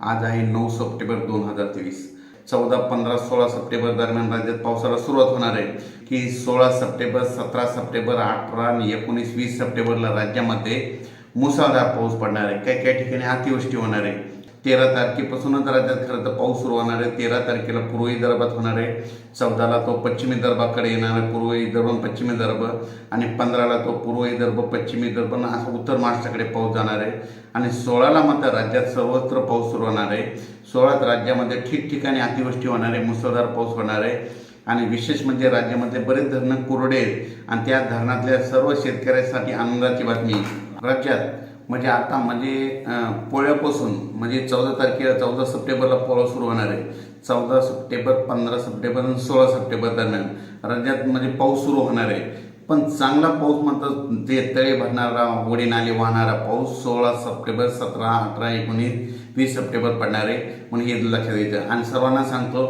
आज आहे नऊ सप्टेंबर दोन हजार तेवीस. चौदा पंधरा सोळा सप्टेंबर दरम्यान राज्यात पावसाला सुरुवात होणार आहे. की सोळा सप्टेंबर सतरा सप्टेंबर अठरा आणि एकोणीस वीस सप्टेंबरला राज्यामध्ये मुसळधार पाऊस पडणार आहे. काही काही ठिकाणी अतिवृष्टी होणार आहे? तेरा तारखेपासूनच राज्यात खरं तर पाऊस सुरू होणार आहे. तेरा तारखेला पूर्व विदर्भात होणार आहे. चौदाला तो पश्चिमी विदर्भाकडे येणार आहे. पूर्व विदर्भ पश्चिमी पश्चिम विदर्भ. आणि पंधराला तो पूर्व विदर्भ पश्चिम विदर्भ असा असं उत्तर महाराष्ट्राकडे पाऊस जाणार आहे. आणि सोळाला मात्र राज्यात सर्वत्र पाऊस सुरू होणार आहे. सोळात राज्यामध्ये ठिकठिकाणी अतिवृष्टी होणार आहे. मुसळधार पाऊस होणार आहे. आणि विशेष म्हणजे राज्यामध्ये बरेच धरणं कोरडे आहेत. आणि त्या धरणातल्या सर्व शेतकऱ्यांसाठी आनंदाची बातमी. राज्यात म्हणजे आता म्हणजे पोळ्यापासून म्हणजे चौदा तारखेला चौदा सप्टेंबरला पोळा सुरू होणार आहे. चौदा सप्टेंबर पंधरा सप्टेंबर आणि सोळा सप्टेंबर दरम्यान. राज्यात म्हणजे पाऊस सुरू होणार आहे. पण चांगला पाऊस म्हणतात जे तळे भरणारा ओढी नाले वाहणारा पाऊस सोळा सप्टेंबर सतरा अठरा एकोणीस वीस सप्टेंबर पडणार आहे. म्हणून हे लक्षात द्यायचं आणि सर्वांना सांगतो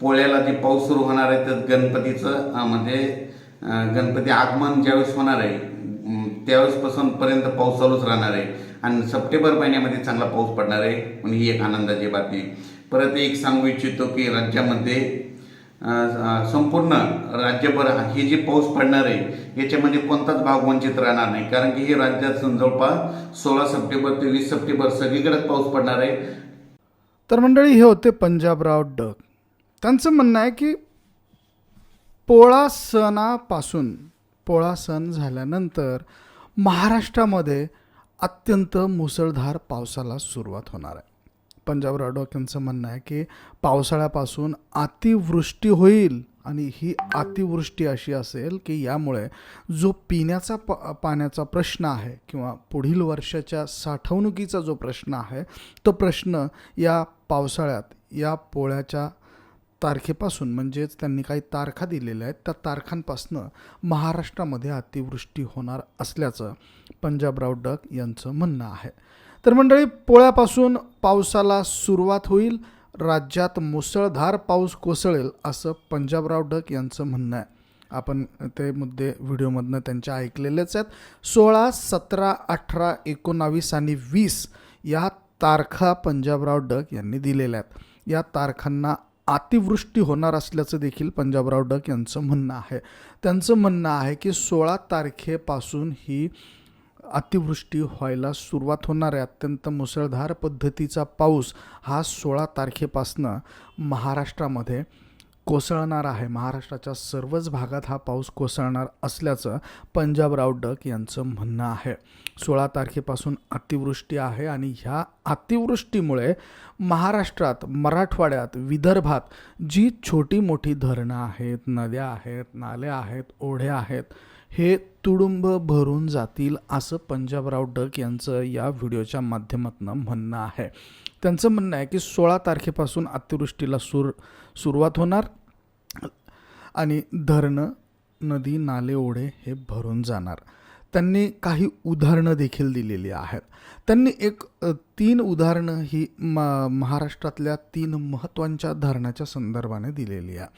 पोळ्याला जे पाऊस सुरू होणार आहे तर गणपतीचं म्हणजे गणपती आगमन ज्यावेळेस होणार आहे त्यावेळेसपासून पर्यंत पाऊस चालूच राहणार आहे. आणि सप्टेंबर महिन्यामध्ये चांगला पाऊस पडणार आहे म्हणून ही एक आनंदाची बातमी परत एक सांगू इच्छितो की राज्यामध्ये संपूर्ण राज्यभर हे जे पाऊस पडणार आहे याच्यामध्ये कोणताच भाग वंचित राहणार नाही. कारण की हे राज्यात जवळपास सोळा सप्टेंबर ते वीस सप्टेंबर सगळीकडेच पाऊस पडणार आहे. तर मंडळी हे होते पंजाबराव डग. त्यांचं म्हणणं आहे की पोळा सणापासून पोळा सण झाल्यानंतर महाराष्ट्रामध्ये अत्यंत मुसळधार पावसाला सुरुवात होणार आहे. पंजाबराव डॉक यांचं म्हणणं आहे की पावसाळ्यापासून अतिवृष्टी होईल आणि ही अतिवृष्टी अशी असेल की यामुळे जो पिण्याचा प पाण्याचा प्रश्न आहे किंवा पुढील वर्षाच्या साठवणुकीचा जो प्रश्न आहे तो प्रश्न या पावसाळ्यात या पोळ्याच्या तारखेपासून म्हणजेच त्यांनी काही तारखा दिलेल्या आहेत त्या तारखांपासनं महाराष्ट्रामध्ये अतिवृष्टी होणार असल्याचं पंजाबराव डक यांचं म्हणणं आहे. तर मंडळी पोळ्यापासून पावसाला सुरुवात होईल राज्यात मुसळधार पाऊस कोसळेल असं पंजाबराव डक यांचं म्हणणं आहे. आपण ते मुद्दे व्हिडिओमधनं त्यांच्या ऐकलेलेच आहेत. सोळा सतरा अठरा एकोणावीस आणि वीस या तारखा पंजाबराव डक यांनी दिलेल्या आहेत. या तारखांना अतिवृष्टी होणार असल्याचं देखील पंजाबराव डक यांचं म्हणणं आहे. त्यांचं म्हणणं आहे की सोळा तारखेपासून ही अतिवृष्टी व्हायला सुरुवात होणार आहे. अत्यंत मुसळधार पद्धतीचा पाऊस हा सोळा तारखेपासनं महाराष्ट्रामध्ये कोसळणार आहे. महाराष्ट्राच्या सर्वच भागात हा पाऊस कोसळणार असल्याचं पंजाबराव डक यांचं म्हणणं आहे. सोळा तारखेपासून अतिवृष्टी आहे आणि ह्या अतिवृष्टीमुळे महाराष्ट्रात मराठवाड्यात विदर्भात जी छोटी मोठी धरणं आहेत नद्या आहेत नाल्या आहेत ओढ्या आहेत हे तुडुंब भरून जातील असं पंजाबराव डक यांचं या व्हिडिओच्या माध्यमातून म्हणणं आहे. त्यांचं म्हणणं आहे की सोळा तारखेपासून अतिवृष्टीला सुर सुरुवात होणार. आणि धरणं नदी नाले ओढे हे भरून जाणार. त्यांनी काही उदाहरणं देखील दिलेली आहेत. त्यांनी एक तीन उदाहरणं ही म महाराष्ट्रातल्या तीन महत्त्वांच्या धरणाच्या संदर्भाने दिलेली आहे.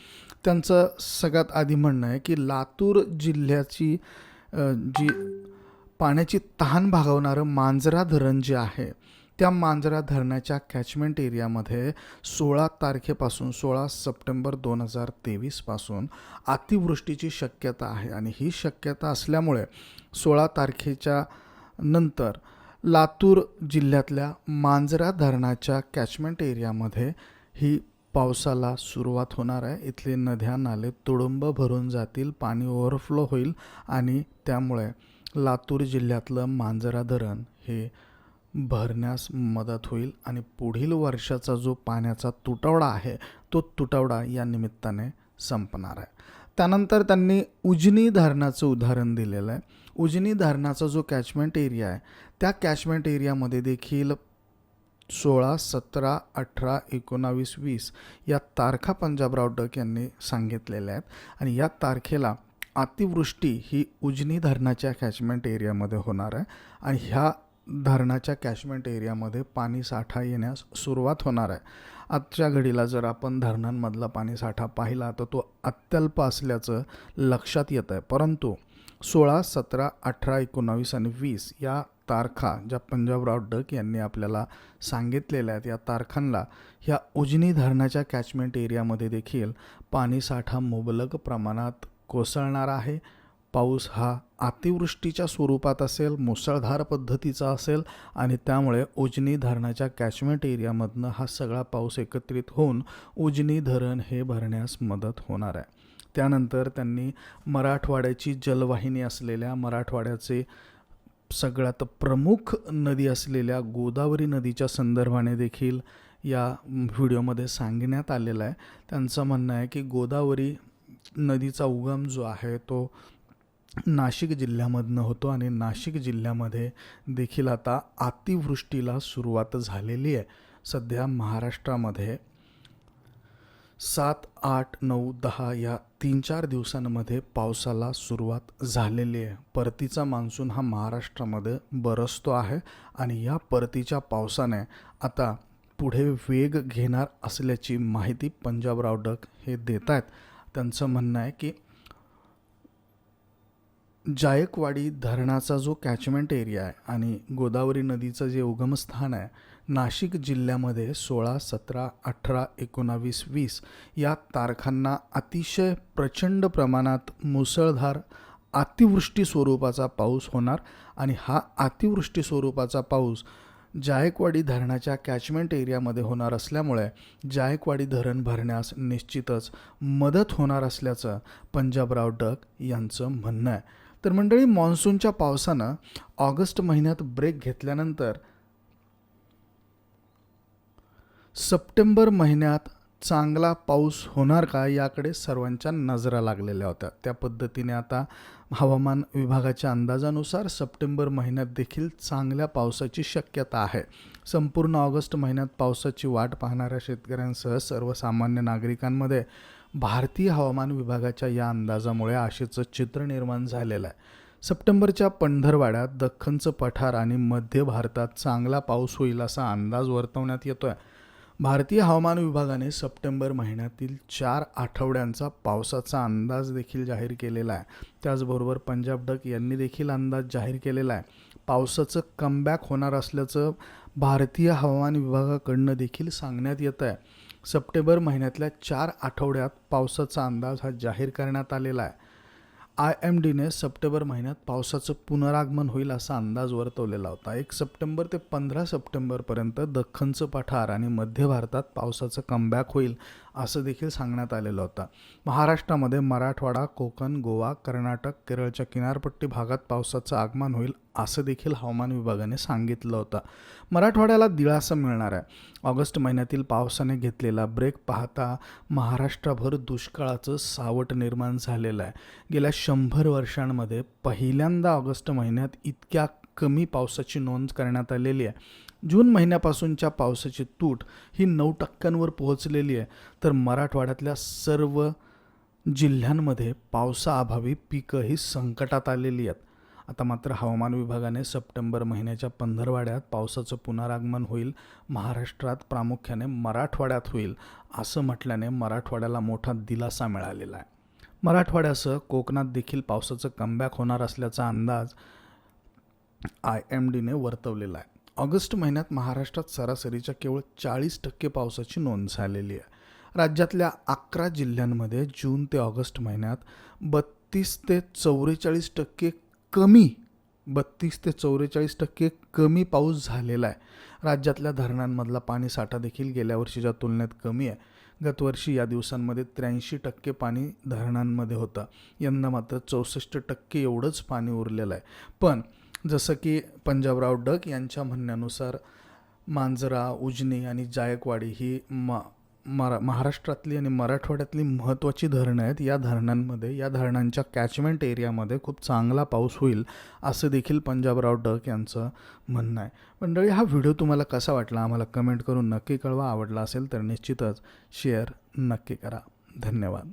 त्यांचं सगळ्यात आधी म्हणणं आहे की लातूर जिल्ह्याची जी पाण्याची तहान भागवणारं मांजरा धरण जे आहे त्या मांजरा धरणाच्या कॅचमेंट एरियामध्ये सोळा तारखेपासून सोळा सप्टेंबर दोन हजार तेवीसपासून अतिवृष्टीची शक्यता आहे. आणि ही शक्यता असल्यामुळे सोळा तारखेच्या नंतर लातूर जिल्ह्यातल्या मांजरा धरणाच्या कॅचमेंट एरियामध्ये ही पावसाला सुरुवात होणार आहे. इथले नद्या नाले तुडुंब भरून जातील पाणी ओव्हरफ्लो होईल आणि त्यामुळे लातूर जिल्ह्यातलं मांजरा धरण हे भरण्यास मदत होईल आणि पुढील वर्षाचा जो पाण्याचा तुटवडा आहे तो तुटवडा या निमित्ताने संपणार आहे. त्यानंतर त्यांनी उजनी धरणाचं उदाहरण दिलेलं आहे. उजनी धरणाचा जो कॅचमेंट एरिया आहे त्या कॅचमेंट एरियामध्ये देखील सोळा सतरा अठरा एकोणावीस वीस या तारखा पंजाबराव डक यांनी सांगितलेल्या आहेत. आणि या तारखेला अतिवृष्टी ही उजनी धरणाच्या कॅचमेंट एरियामध्ये होणार आहे. आणि ह्या धरणाच्या कॅचमेंट एरियामध्ये पाणी साठा येण्यास सुरुवात होणार आहे. आजच्या घडीला जर आपण धरणांमधला पाणी साठा पाहिला तर तो अत्यल्प असल्याचं लक्षात येतं आहे. परंतु सोळा सतरा अठरा एकोणावीस आणि वीस या तारखा ज्या पंजाबराव डक यांनी आपल्याला सांगितलेल्या आहेत या तारखांना ह्या उजनी धरणाच्या कॅचमेंट एरियामध्ये देखील पाणीसाठा मुबलक प्रमाणात कोसळणार आहे. पाऊस हा अतिवृष्टीच्या स्वरूपात असेल मुसळधार पद्धतीचा असेल आणि त्यामुळे उजनी धरणाच्या कॅचमेंट एरियामधनं हा सगळा पाऊस एकत्रित होऊन उजनी धरण हे भरण्यास मदत होणार आहे. त्यानंतर त्यांनी मराठवाड्याची जलवाहिनी असलेल्या मराठवाड्याचे सगळ्यात प्रमुख नदी असलेल्या गोदावरी नदीच्या संदर्भाने देखील या व्हिडिओमध्ये सांगण्यात आलेलं आहे. त्यांचं म्हणणं आहे की गोदावरी नदीचा उगम जो आहे तो नाशिक जिल्ह्यामधनं होतो आणि नाशिक जिल्ह्यामध्ये देखील आता अतिवृष्टीला सुरुवात झालेली आहे. सध्या महाराष्ट्रामध्ये सात आठ नऊ दहा या तीन चार दिवसांमध्ये पावसाला सुरुवात झालेली आहे. परतीचा मान्सून हा महाराष्ट्रामध्ये बरसतो आहे आणि या परतीच्या पावसाने आता पुढे वेग घेणार असल्याची माहिती पंजाबराव डक हे देत आहेत. त्यांचं म्हणणं आहे की जायकवाडी धरणाचा जो कॅचमेंट एरिया आहे आणि गोदावरी नदीचं जे उगमस्थान आहे नाशिक जिल्ह्यामध्ये सोळा सतरा अठरा एकोणावीस वीस या तारखांना अतिशय प्रचंड प्रमाणात मुसळधार अतिवृष्टी स्वरूपाचा पाऊस होणार आणि हा अतिवृष्टी स्वरूपाचा पाऊस जायकवाडी धरणाच्या कॅचमेंट एरियामध्ये होणार असल्यामुळे जायकवाडी धरण भरण्यास निश्चितच मदत होणार असल्याचं पंजाबराव डक यांचं म्हणणं आहे. तर मंडळी मान्सूनच्या पावसानं ऑगस्ट महिन्यात ब्रेक घेतल्यानंतर सप्टेंबर महिन्यात चांगला पाऊस होणार का याकडे सर्वांच्या नजरा लागलेल्या होत्या. त्या पद्धतीने आता हवामान विभागाच्या अंदाजानुसार सप्टेंबर महिन्यात देखील चांगल्या पावसाची शक्यता आहे. संपूर्ण ऑगस्ट महिन्यात पावसाची वाट पाहणाऱ्या शेतकऱ्यांसह सर्वसामान्य नागरिकांमध्ये भारतीय हवामान विभागाच्या या अंदाजामुळे आशेचं चित्र निर्माण झालेलं आहे. सप्टेंबरच्या पंधरवाड्यात दख्खनचं पठार आणि मध्य भारतात चांगला पाऊस होईल असा अंदाज वर्तवण्यात येतो आहे भारतीय हवामान विभागाने सप्टेंबर महिन्यातील चार आठवड्यांचा पावसाचा अंदाज देखील जाहीर केलेला आहे. त्याचबरोबर पंजाब डक यांनी देखील अंदाज जाहीर केलेला आहे. पावसाचं कमबॅक होणार असल्याचं भारतीय हवामान विभागाकडनं देखील सांगण्यात येतं आहे सप्टेंबर महिन्यातल्या चार आठवड्यात पावसाचा अंदाज हा जाहीर करण्यात आलेला आहे. आय एम डीने सप्टेंबर महिन्यात पावसाचं पुनरागमन होईल असा अंदाज वर्तवलेला होता. एक सप्टेंबर ते पंधरा सप्टेंबरपर्यंत दख्खनचं पठार आणि मध्य भारतात पावसाचं कमबॅक होईल असं देखील सांगण्यात आलेलं होतं. महाराष्ट्रामध्ये मराठवाडा कोकण गोवा कर्नाटक केरळच्या किनारपट्टी भागात पावसाचं आगमन होईल असं देखील हवामान विभागाने सांगितलं होतं. मराठवाड्याला दिलासा मिळणार आहे. ऑगस्ट महिन्यातील पावसाने घेतलेला ब्रेक पाहता महाराष्ट्रभर दुष्काळाचं सावट निर्माण झालेलं आहे. गेल्या शंभर वर्षांमध्ये पहिल्यांदा ऑगस्ट महिन्यात इतक्या कमी पावसाची नोंद करण्यात आलेली आहे. जून महिन्यापासूनच्या पावसाची तूट ही नऊ टक्क्यांवर पोहोचलेली आहे. तर मराठवाड्यातल्या सर्व जिल्ह्यांमध्ये पावसाअभावी पिकं ही संकटात आलेली आहेत. आता मात्र हवामान विभागाने सप्टेंबर महिन्याच्या पंधरवाड्यात पावसाचं पुनरागमन होईल. महाराष्ट्रात प्रामुख्याने मराठवाड्यात होईल असं म्हटल्याने मराठवाड्याला मोठा दिलासा मिळालेला आहे. मराठवाड्यासह कोकणात देखील पावसाचं कमबॅक होणार असल्याचा अंदाज आय एम डीने वर्तवलेला आहे. ऑगस्ट महिन्यात महाराष्ट्रात सरासरीच्या केवळ चाळीस टक्के पावसाची नोंद झालेली आहे. राज्यातल्या अकरा जिल्ह्यांमध्ये जून ते ऑगस्ट महिन्यात बत्तीस ते चौवेचाळीस टक्के कमी बत्तीस ते चौवेचाळीस टक्के कमी पाऊस झालेला आहे. राज्यातल्या धरणांमधला पाणीसाठा देखील गेल्या वर्षीच्या तुलनेत कमी आहे. गतवर्षी या दिवसांमध्ये त्र्याऐंशी टक्के पाणी धरणांमध्ये होतं. यंदा मात्र चौसष्ट टक्के एवढंच पाणी उरलेलं आहे. पण जसं की पंजाबराव डक यांच्या म्हणण्यानुसार मांजरा उजनी आणि जायकवाडी ही म मरा महाराष्ट्रातली आणि मराठवाड्यातली महत्त्वाची धरणं आहेत. या धरणांमध्ये या धरणांच्या कॅचमेंट एरियामध्ये खूप चांगला पाऊस होईल असं देखील पंजाबराव डक यांचं म्हणणं आहे. मंडळी हा व्हिडिओ तुम्हाला कसा वाटला आम्हाला कमेंट करून नक्की कळवा. आवडला असेल तर निश्चितच शेअर नक्की करा. धन्यवाद.